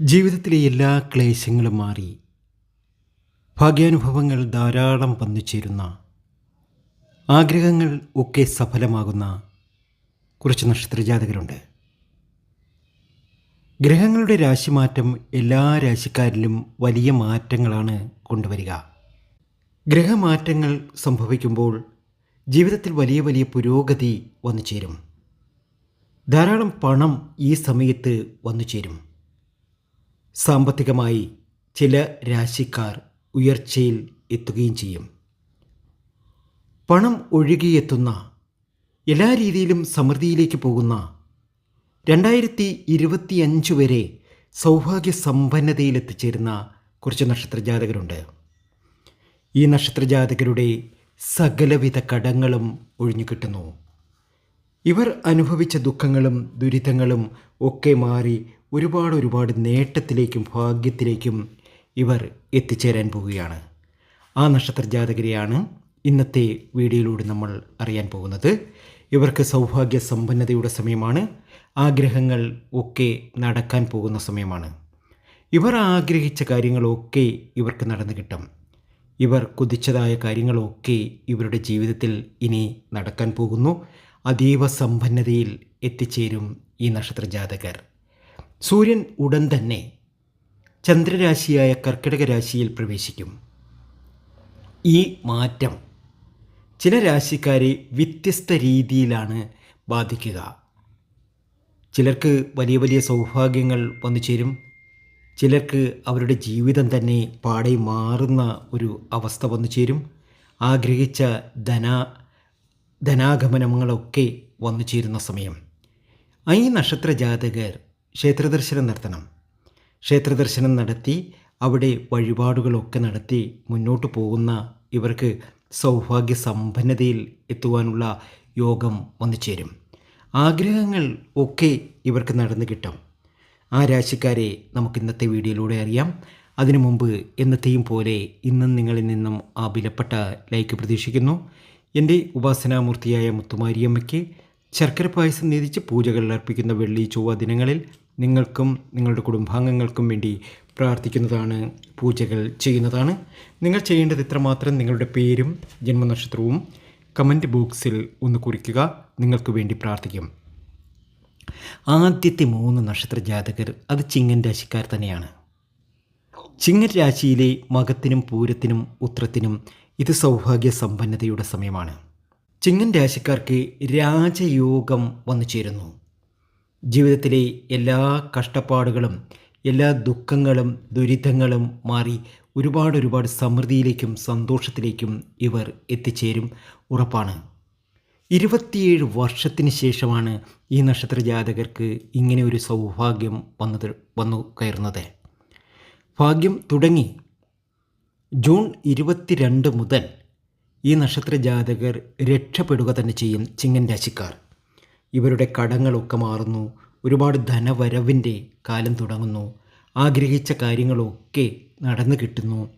ജീവിതത്തിലെ എല്ലാ ക്ലേശങ്ങളും മാറി. ഭാഗ്യാനുഭവങ്ങൾ ധാരാളം വന്നു ചേരുന്ന ആഗ്രഹങ്ങൾ ഒക്കെ സഫലമാകുന്ന കുറച്ച് നക്ഷത്രജാതകരുണ്ട്. ഗ്രഹങ്ങളുടെ രാശിമാറ്റം എല്ലാ രാശിക്കാരിലും വലിയ മാറ്റങ്ങളാണ് കൊണ്ടുവരിക. ഗ്രഹമാറ്റങ്ങൾ സംഭവിക്കുമ്പോൾ ജീവിതത്തിൽ വലിയ വലിയ പുരോഗതി വന്നു ചേരും. ധാരാളം പണം ഈ സമയത്ത് വന്നു ചേരും. സാമ്പത്തികമായി ചില രാശിക്കാർ ഉയർച്ചയിൽ എത്തുകയും ചെയ്യും. പണം ഒഴുകിയെത്തുന്ന എല്ലാ രീതിയിലും സമൃദ്ധിയിലേക്ക് പോകുന്ന രണ്ടായിരത്തി ഇരുപത്തിയഞ്ച് വരെ സൗഭാഗ്യ സമ്പന്നതയിൽ എത്തിച്ചേരുന്ന കുറച്ച് നക്ഷത്രജാതകരുണ്ട്. ഈ നക്ഷത്രജാതകരുടെ സകലവിധ കടങ്ങളും ഒഴിഞ്ഞു കിട്ടുന്നു. ഇവർ അനുഭവിച്ച ദുഃഖങ്ങളും ദുരിതങ്ങളും ഒക്കെ മാറി ഒരുപാട് ഒരുപാട് നേട്ടത്തിലേക്കും ഭാഗ്യത്തിലേക്കും ഇവർ എത്തിച്ചേരാൻ പോവുകയാണ്. ആ നക്ഷത്ര ജാതകരെയാണ് ഇന്നത്തെ വീഡിയോയിലൂടെ നമ്മൾ അറിയാൻ പോകുന്നത്. ഇവർക്ക് സൗഭാഗ്യ സമ്പന്നതയുടെ സമയമാണ്. ആഗ്രഹങ്ങൾ ഒക്കെ നടക്കാൻ പോകുന്ന സമയമാണ്. ഇവർ ആഗ്രഹിച്ച കാര്യങ്ങളൊക്കെ ഇവർക്ക് നടന്നു കിട്ടും. ഇവർ കുതിച്ചതായ കാര്യങ്ങളൊക്കെ ഇവരുടെ ജീവിതത്തിൽ ഇനി നടക്കാൻ പോകുന്നു. അതീവ സമ്പന്നതയിൽ എത്തിച്ചേരും ഈ നക്ഷത്ര ജാതകർ. സൂര്യൻ ഉടൻ തന്നെ ചന്ദ്രരാശിയായ കർക്കിടക രാശിയിൽ പ്രവേശിക്കും. ഈ മാറ്റം ചില രാശിക്കാരെ വ്യത്യസ്ത രീതിയിലാണ് ബാധിക്കുക. ചിലർക്ക് വലിയ വലിയ സൗഭാഗ്യങ്ങൾ വന്നു ചേരും. ചിലർക്ക് അവരുടെ ജീവിതം തന്നെ പാടെ മാറുന്ന ഒരു അവസ്ഥ വന്നു ചേരും. ആഗ്രഹിച്ച ധന ധനാഗമനങ്ങളൊക്കെ വന്നു ചേരുന്ന സമയം. ഈ നക്ഷത്ര ജാതകർ ക്ഷേത്രദർശനം നടത്തണം ക്ഷേത്രദർശനം നടത്തി അവിടെ വഴിപാടുകളൊക്കെ നടത്തി മുന്നോട്ട് പോകുന്ന ഇവർക്ക് സൗഭാഗ്യ സമ്പന്നതയിൽ എത്തുവാനുള്ള യോഗം വന്നു ചേരും. ആഗ്രഹങ്ങൾ ഒക്കെ ഇവർക്ക് നടന്നു കിട്ടും. ആ രാശിക്കാരെ നമുക്ക് ഇന്നത്തെ വീഡിയോയിലൂടെ അറിയാം. അതിനു മുമ്പ് എന്നത്തെയും പോലെ ഇന്നും നിങ്ങളിൽ നിന്നും ആ വിലപ്പെട്ട ലൈക്ക് പ്രതീക്ഷിക്കുന്നു. എന്റെ ഉപാസനാമൂർത്തിയായ മുത്തുമാരിയമ്മയ്ക്ക് ശർക്കര പായസം നീതിച്ച് പൂജകൾ അർപ്പിക്കുന്ന വെള്ളി ചൊവ്വ ദിനങ്ങളിൽ നിങ്ങൾക്കും നിങ്ങളുടെ കുടുംബാംഗങ്ങൾക്കും വേണ്ടി പ്രാർത്ഥിക്കുന്നതാണ് പൂജകൾ ചെയ്യുന്നതാണ്. നിങ്ങൾ ചെയ്യേണ്ടത് ഇത്രമാത്രം നിങ്ങളുടെ പേരും ജന്മനക്ഷത്രവും കമന്റ് ബോക്സിൽ ഒന്ന് കുറിക്കുക. നിങ്ങൾക്ക് വേണ്ടി പ്രാർത്ഥിക്കും. ആദ്യത്തെ മൂന്ന് നക്ഷത്ര ജാതകർ അത് ചിങ്ങൻ രാശിക്കാർ തന്നെയാണ്. ചിങ്ങൻ രാശിയിലെ മകത്തിനും പൂരത്തിനും ഉത്രത്തിനും ഇത് സൗഭാഗ്യ സമ്പന്നതയുടെ സമയമാണ്. ചിങ്ങൻ രാശിക്കാർക്ക് രാജയോഗം വന്നു ചേരുന്നു. ജീവിതത്തിലെ എല്ലാ കഷ്ടപ്പാടുകളും എല്ലാ ദുഃഖങ്ങളും ദുരിതങ്ങളും മാറി ഒരുപാട് ഒരുപാട് സമൃദ്ധിയിലേക്കും സന്തോഷത്തിലേക്കും ഇവർ എത്തിച്ചേരും ഉറപ്പാണ്. ഇരുപത്തിയേഴ് വർഷത്തിന് ശേഷമാണ് ഈ നക്ഷത്ര ജാതകർക്ക് ഇങ്ങനെ ഒരു സൗഭാഗ്യം വന്നത് വന്നു കയറുന്നത്. ഭാഗ്യം തുടങ്ങി ജൂൺ ഇരുപത്തിരണ്ട് മുതൽ ഈ നക്ഷത്ര ജാതകർ രക്ഷപ്പെടുക തന്നെ ചെയ്യും ചിങ്ങൻ രാശിക്കാർ. ഇവരുടെ കടങ്ങളൊക്കെ മാറുന്നു. ഒരുപാട് ധനവരവിന്റെ കാലം തുടങ്ങുന്നു. ആഗ്രഹിച്ച കാര്യങ്ങളൊക്കെ നടന്നു കിട്ടുന്നു.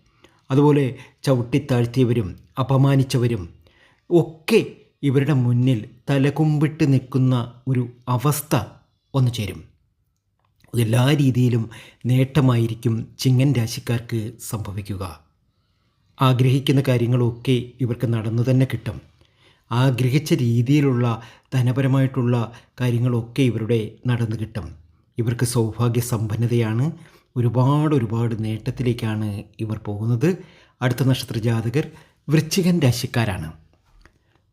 അതുപോലെ ചവിട്ടിത്താഴ്ത്തിയവരും അപമാനിച്ചവരും ഒക്കെ ഇവരുടെ മുന്നിൽ തലകുമ്പിട്ട് നിൽക്കുന്ന ഒരു അവസ്ഥ വന്നു ചേരും. എല്ലാ രീതിയിലും നേട്ടമായിരിക്കും ചിങ്ങൻ രാശിക്കാർക്ക് സംഭവിക്കുക. ആഗ്രഹിക്കുന്ന കാര്യങ്ങളൊക്കെ ഇവർക്ക് നടന്നു തന്നെ കിട്ടും. ആഗ്രഹിച്ച രീതിയിലുള്ള ധനപരമായിട്ടുള്ള കാര്യങ്ങളൊക്കെ ഇവരുടെ നടന്നു കിട്ടും. ഇവർക്ക് സൗഭാഗ്യ സമ്പന്നതയാണ് ഒരുപാട് ഒരുപാട് നേട്ടത്തിലേക്കാണ് ഇവർ പോകുന്നത്. അടുത്ത നക്ഷത്ര ജാതകർ വൃശ്ചികൻ രാശിക്കാരാണ്.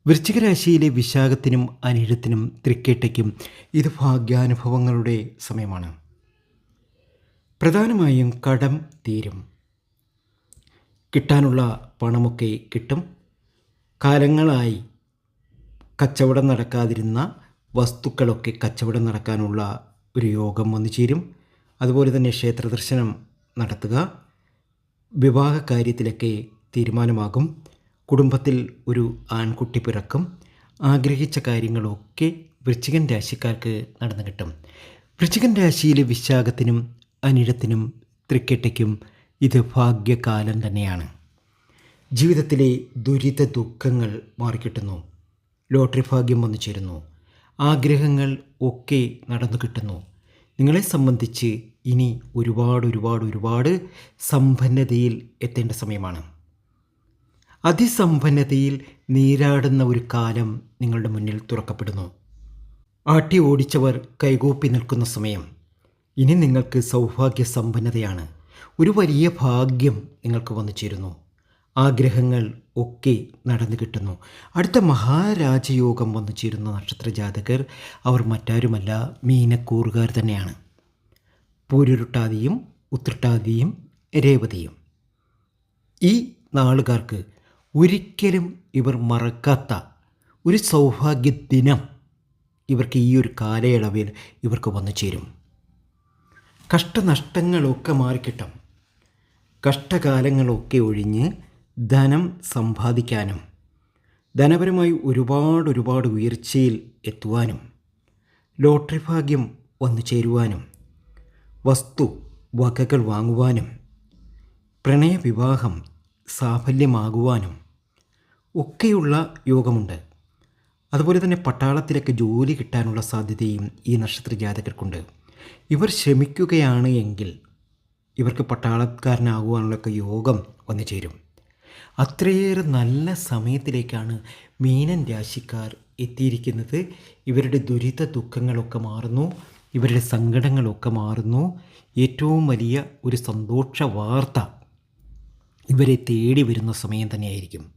വൃശ്ചിക രാശിയിലെ വിശാഖത്തിനും അനിഴത്തിനും തൃക്കേട്ടയ്ക്കും ഇത് ഭാഗ്യാനുഭവങ്ങളുടെ സമയമാണ്. പ്രധാനമായും കടം തീരും. കിട്ടാനുള്ള പണമൊക്കെ കിട്ടും. കാലങ്ങളായി കച്ചവടം നടക്കാതിരുന്ന വസ്തുക്കളൊക്കെ കച്ചവടം നടക്കാനുള്ള ഒരു യോഗം വന്നു ചേരും. അതുപോലെ തന്നെ ക്ഷേത്ര ദർശനം നടത്തുക. വിവാഹ കാര്യത്തിലൊക്കെ തീരുമാനമാകും. കുടുംബത്തിൽ ഒരു ആൺകുട്ടി പിറക്കും. ആഗ്രഹിച്ച കാര്യങ്ങളൊക്കെ വൃശ്ചികൻ രാശിക്കാർക്ക് നടന്നു കിട്ടും. വൃശ്ചികൻ രാശിയിലെ വിശാഖത്തിനും അനിഴത്തിനും തൃക്കെട്ടയ്ക്കും ഇത് ഭാഗ്യകാലം തന്നെയാണ്. ജീവിതത്തിലെ ദുരിത ദുഃഖങ്ങൾ മാറിക്കിട്ടുന്നു. ലോട്ടറി ഭാഗ്യം വന്നു ചേരുന്നു. ആഗ്രഹങ്ങൾ ഒക്കെ നടന്നു കിട്ടുന്നു. നിങ്ങളെ സംബന്ധിച്ച് ഇനി ഒരുപാട് ഒരുപാട് ഒരുപാട് സമ്പന്നതയിൽ എത്തേണ്ട സമയമാണ്. അതിസമ്പന്നതയിൽ നീരാടുന്ന ഒരു കാലം നിങ്ങളുടെ മുന്നിൽ തുറക്കപ്പെടുന്നു. ആട്ടി ഓടിച്ചവർ കൈകൂപ്പി നിൽക്കുന്ന സമയം. ഇനി നിങ്ങൾക്ക് സൗഭാഗ്യ സമ്പന്നതയാണ്. ഒരു വലിയ ഭാഗ്യം നിങ്ങൾക്ക് വന്നു ചേരുന്നു. ആഗ്രഹങ്ങൾ ഒക്കെ നടന്നു കിട്ടുന്നു. അടുത്ത മഹാരാജയോഗം വന്നു ചേരുന്ന നക്ഷത്ര ജാതകർ അവർ മറ്റാരുമല്ല മീനക്കൂറുകാർ തന്നെയാണ്. പൂരുരുട്ടാതിയും ഉത്രട്ടാതിയും രേവതിയും. ഈ നാളുകാർക്ക് ഒരിക്കലും ഇവർ മറക്കാത്ത ഒരു സൗഭാഗ്യ ദിനം ഇവർക്ക് ഈ ഒരു കാലയളവിൽ ഇവർക്ക് വന്നു ചേരും. കഷ്ടനഷ്ടങ്ങളൊക്കെ മാറിക്കിട്ടും. കഷ്ടകാലങ്ങളൊക്കെ ഒഴിഞ്ഞ് ധനം സമ്പാദിക്കാനും ധനപരമായി ഒരുപാട് ഒരുപാട് ഉയർച്ചയിൽ എത്തുവാനും ലോട്ടറി ഭാഗ്യം വന്നു ചേരുവാനും വസ്തു വകകൾ വാങ്ങുവാനും പ്രണയവിവാഹം സാഫല്യമാകുവാനും ഒക്കെയുള്ള യോഗമുണ്ട്. അതുപോലെ തന്നെ പട്ടാളത്തിലൊക്കെ ജോലി കിട്ടാനുള്ള സാധ്യതയും ഈ നക്ഷത്ര ജാതകർക്കുണ്ട്. ഇവർ ശ്രമിക്കുകയാണ് എങ്കിൽ ഇവർക്ക് പട്ടാളക്കാരനാകുവാനുള്ളൊക്കെ യോഗം വന്നു ചേരും. അത്രയേറെ നല്ല സമയത്തിലേക്കാണ് മീനൻ രാശിക്കാർ എത്തിയിരിക്കുന്നത്. ഇവരുടെ ദുരിത ദുഃഖങ്ങളൊക്കെ മാറുന്നു. ഇവരുടെ സങ്കടങ്ങളൊക്കെ മാറുന്നു. ഏറ്റവും വലിയ ഒരു സന്തോഷ വാർത്ത ഇവരെ തേടി വരുന്ന സമയം തന്നെയായിരിക്കും.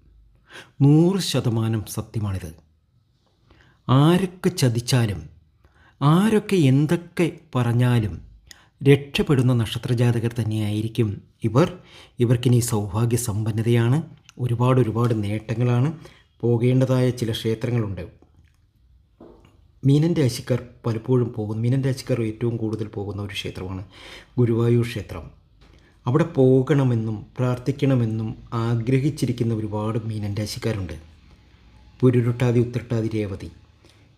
നൂറ് ശതമാനം സത്യമാണിത്. ആരൊക്കെ ചതിച്ചാലും ആരൊക്കെ എന്തൊക്കെ പറഞ്ഞാലും രക്ഷപ്പെടുന്ന നക്ഷത്രജാതകർ തന്നെയായിരിക്കും ഇവർ. ഇവർക്കിനി സൗഭാഗ്യ സമ്പന്നതയാണ് ഒരുപാട് ഒരുപാട് നേട്ടങ്ങളാണ് പോകേണ്ടതായ ചില ക്ഷേത്രങ്ങളുണ്ട്. മീനൻ രാശിക്കാർ പലപ്പോഴും പോകുന്നു മീനൻ രാശിക്കാർ ഏറ്റവും കൂടുതൽ പോകുന്ന ഒരു ക്ഷേത്രമാണ് ഗുരുവായൂർ ക്ഷേത്രം. അവിടെ പോകണമെന്നും പ്രാർത്ഥിക്കണമെന്നും ആഗ്രഹിച്ചിരിക്കുന്ന ഒരുപാട് മീനൻ രാശിക്കാരുണ്ട്. പുരുരുട്ടാതി ഉത്രട്ടാതി രേവതി.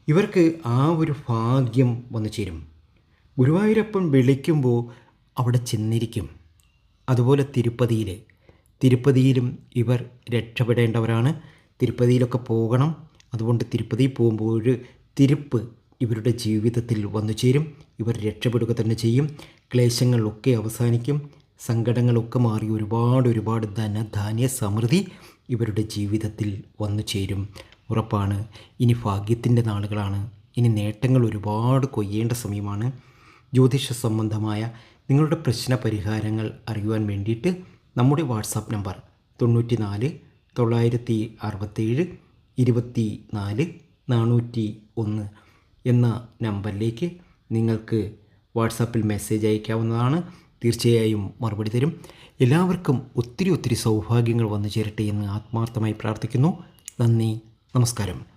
ഇവർക്ക് ആ ഒരു ഭാഗ്യം വന്നു ചേരും. ഗുരുവായൂരപ്പൻ വിളിക്കുമ്പോൾ അവിടെ ചെന്നിരിക്കും. അതുപോലെ തിരുപ്പതിയിൽ തിരുപ്പതിയിലും ഇവർ രക്ഷപ്പെടേണ്ടവരാണ്. തിരുപ്പതിയിലൊക്കെ പോകണം. അതുകൊണ്ട് തിരുപ്പതി പോകുമ്പോൾ തിരുപ്പ് ഇവരുടെ ജീവിതത്തിൽ വന്നു ചേരും. ഇവർ രക്ഷപ്പെടുക തന്നെ ചെയ്യും. ക്ലേശങ്ങളൊക്കെ അവസാനിക്കും. സങ്കടങ്ങളൊക്കെ മാറി ഒരുപാട് ഒരുപാട് ധനധാന്യ സമൃദ്ധി ഇവരുടെ ജീവിതത്തിൽ വന്നു ചേരും. ഉറപ്പാണ്. ഇനി ഭാഗ്യത്തിന്റെ നാളുകളാണ്. ഇനി നേട്ടങ്ങൾ ഒരുപാട് കൊയ്യേണ്ട സമയമാണ്. ജ്യോതിഷ സംബന്ധമായ നിങ്ങളുടെ പ്രശ്ന പരിഹാരങ്ങൾ അറിയുവാൻ വേണ്ടിയിട്ട് നമ്മുടെ വാട്സാപ്പ് നമ്പർ തൊണ്ണൂറ്റി നാല് തൊള്ളായിരത്തി അറുപത്തേഴ് ഇരുപത്തി നാല് നാനൂറ്റി ഒന്ന് എന്ന നമ്പറിലേക്ക് നിങ്ങൾക്ക് വാട്സാപ്പിൽ മെസ്സേജ് അയക്കാവുന്നതാണ്. തീർച്ചയായും മറുപടി തരും. എല്ലാവർക്കും ഒത്തിരി ഒത്തിരി സൗഭാഗ്യങ്ങൾ വന്നു ചേരട്ടെ എന്ന് ആത്മാർത്ഥമായി പ്രാർത്ഥിക്കുന്നു. നന്ദി. നമസ്കാരം.